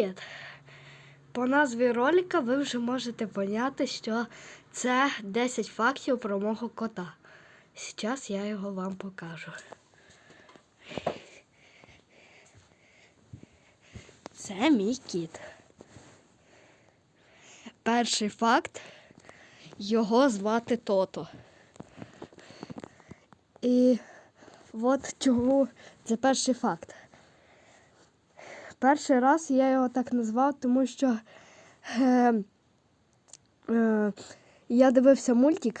Привіт! По назві ролика ви вже можете поняти, що це 10 фактів про мого кота. Зараз я його вам покажу. Це мій кіт. Перший факт. Його звати Тото. І от чому це перший факт. Перший раз я його так назвав, тому що е, е, я дивився мультик,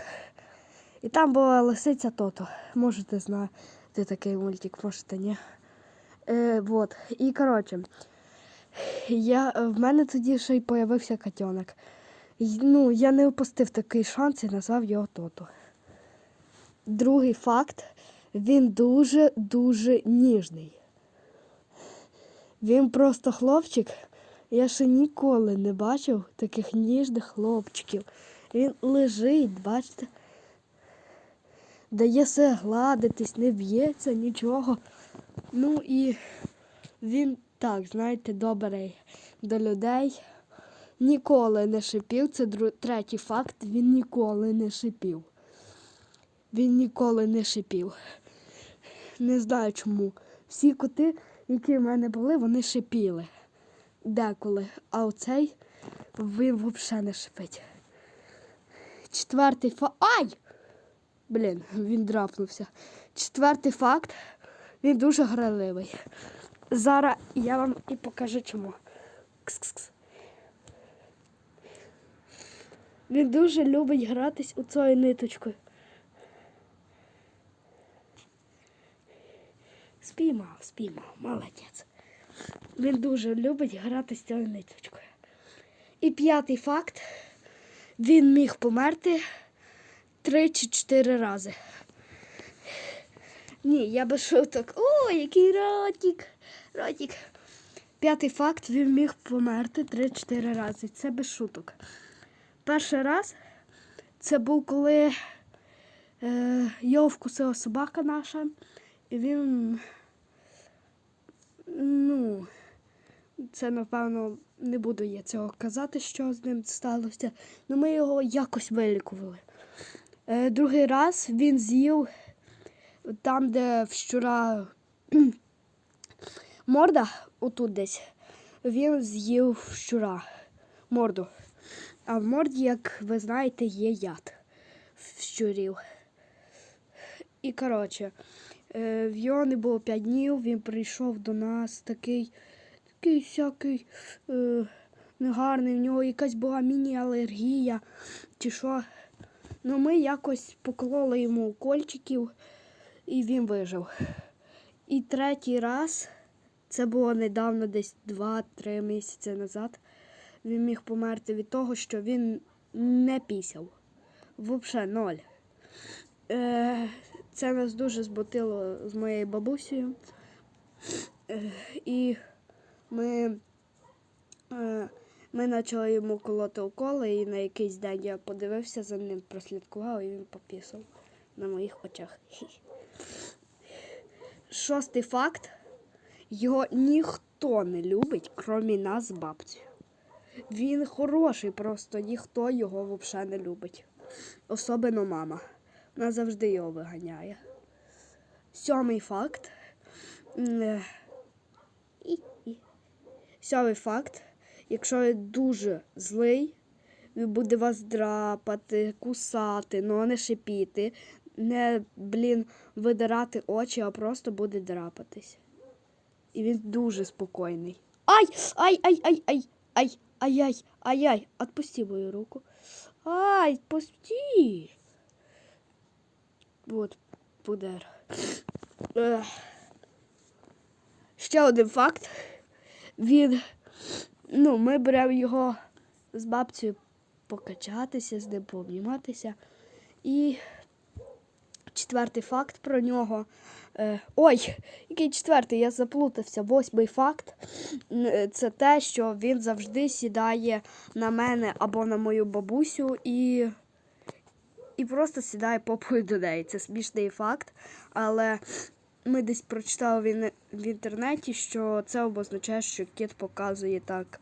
і там була лисиця Тото. Можете знати такий мультик, можете ні. Е, вот. І коротше, я, в мене тоді ще й появився котенок. Ну, я не опустив такий шанс і назвав його Тото. Другий факт, він дуже-дуже ніжний. Він просто хлопчик. Я ще ніколи не бачив таких ніжних хлопчиків. Він лежить, бачите, дає все гладитись, не б'ється, нічого. Ну і він так, знаєте, добрий до людей. Ніколи не шипів. Це третій факт. Він ніколи не шипів. Він ніколи не шипів. Не знаю чому. Всі коти, які в мене були, вони шипіли деколи. А оцей він взагалі не шипить. Четвертий факт. Ай! Блін, він драпнувся. Четвертий факт. Він дуже граливий. Зараз я вам і покажу чому. Кс-кс-кс. Він дуже любить гратись у цією ниточкою. Спіймав, спіймав, молодець. Він дуже любить грати з цією ниточкою. І п'ятий факт. Він міг померти три чи чотири рази. Ні, я без шуток. О, який ротик! Ротик. П'ятий факт, він міг померти 3-4 рази. Це без шуток. Перший раз це був коли е, його вкусила собака наша, і він, ну, це напевно не буду я цього казати, що з ним сталося. Ну ми його якось вилікували. Е, другий раз він з'їв там, де вчора морда, отут десь, він з'їв щура морду. А в морді, як ви знаєте, є яд в щурів. І коротше, е, в його не було 5 днів, він прийшов до нас такий, такий всякий е, негарний, в нього якась була міні-алергія чи що. Ну ми якось поклали йому укольчиків і він вижив. І третій раз, це було недавно, десь 2-3 місяці назад, він міг померти від того, що він не пісяв. Взагалі ноль. Е, це нас дуже збутило з моєю бабусею. Е, і ми, е, ми почали йому колоти уколи, і на якийсь день я подивився за ним, прослідкував, і він попісав на моїх очах. Шостий факт. Його ніхто не любить, крім нас з. Він хороший, просто ніхто його взагалі не любить. Особливо мама. Вона завжди його виганяє. Сьомий факт. Е. Сьомий факт. Якщо він дуже злий, він буде вас драпати, кусати, но не шипіти, не, блін, видирати очі, а просто буде драпатись. І він дуже спокійний. Ай! Ай, ай, ай, ай, ай, ай, ай, ай, ай, отпусти мою руку. Ай, отпусти. Вот, пудер. Ще один факт. Він, ну, ми беремо його з бабцею покачатися, з ним пообніматися. І четвертий факт про нього. Е, ой, який четвертий, я заплутався. Восьмий факт е, це те, що він завжди сідає на мене або на мою бабусю і, і просто сідає попою до неї. Це смішний факт, але ми десь прочитали в, в інтернеті, що це обозначає, що кіт показує так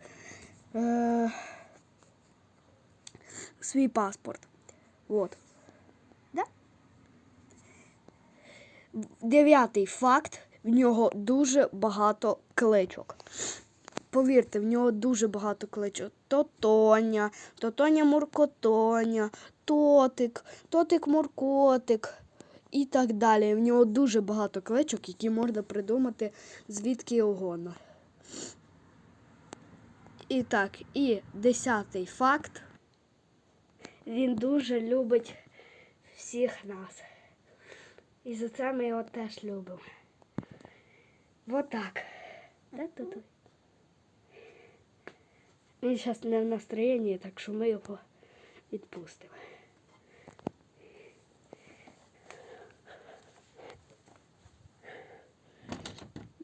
е, свій паспорт. От. Да? Дев'ятий факт. В нього дуже багато кличок. Повірте, в нього дуже багато кличок. То Тоня, то Тоня Муркотоня, Тотик, Тотик Муркотик і так далі. В нього дуже багато кличок, які можна придумати звідки угодно. І так, і десятий факт. Він дуже любить всіх нас. І за це ми його теж любимо. Вот так. Да, тут. Він зараз не в настроєнні, так що ми його відпустимо.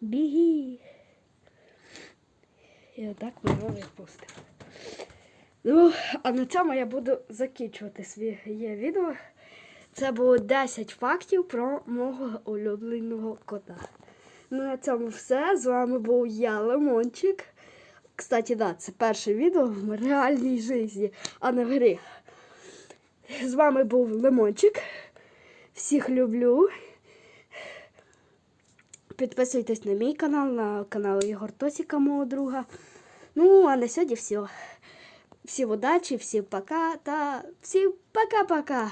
Біги. І отак ми його. Ну, а на цьому я буду закінчувати своє відео. Це було 10 фактів про мого улюбленого кота. Ну, на цьому все. З вами був я, Лимончик. Кстати, да, це перше відео в реальній житті, а не в грі. З вами був Лимончик. Всіх люблю. Підписуйтесь на мій канал, на канал Ігор Тосіка, мого друга. Ну, а на сьогодні все. Всім удачі, всім пока та всім пока-пока.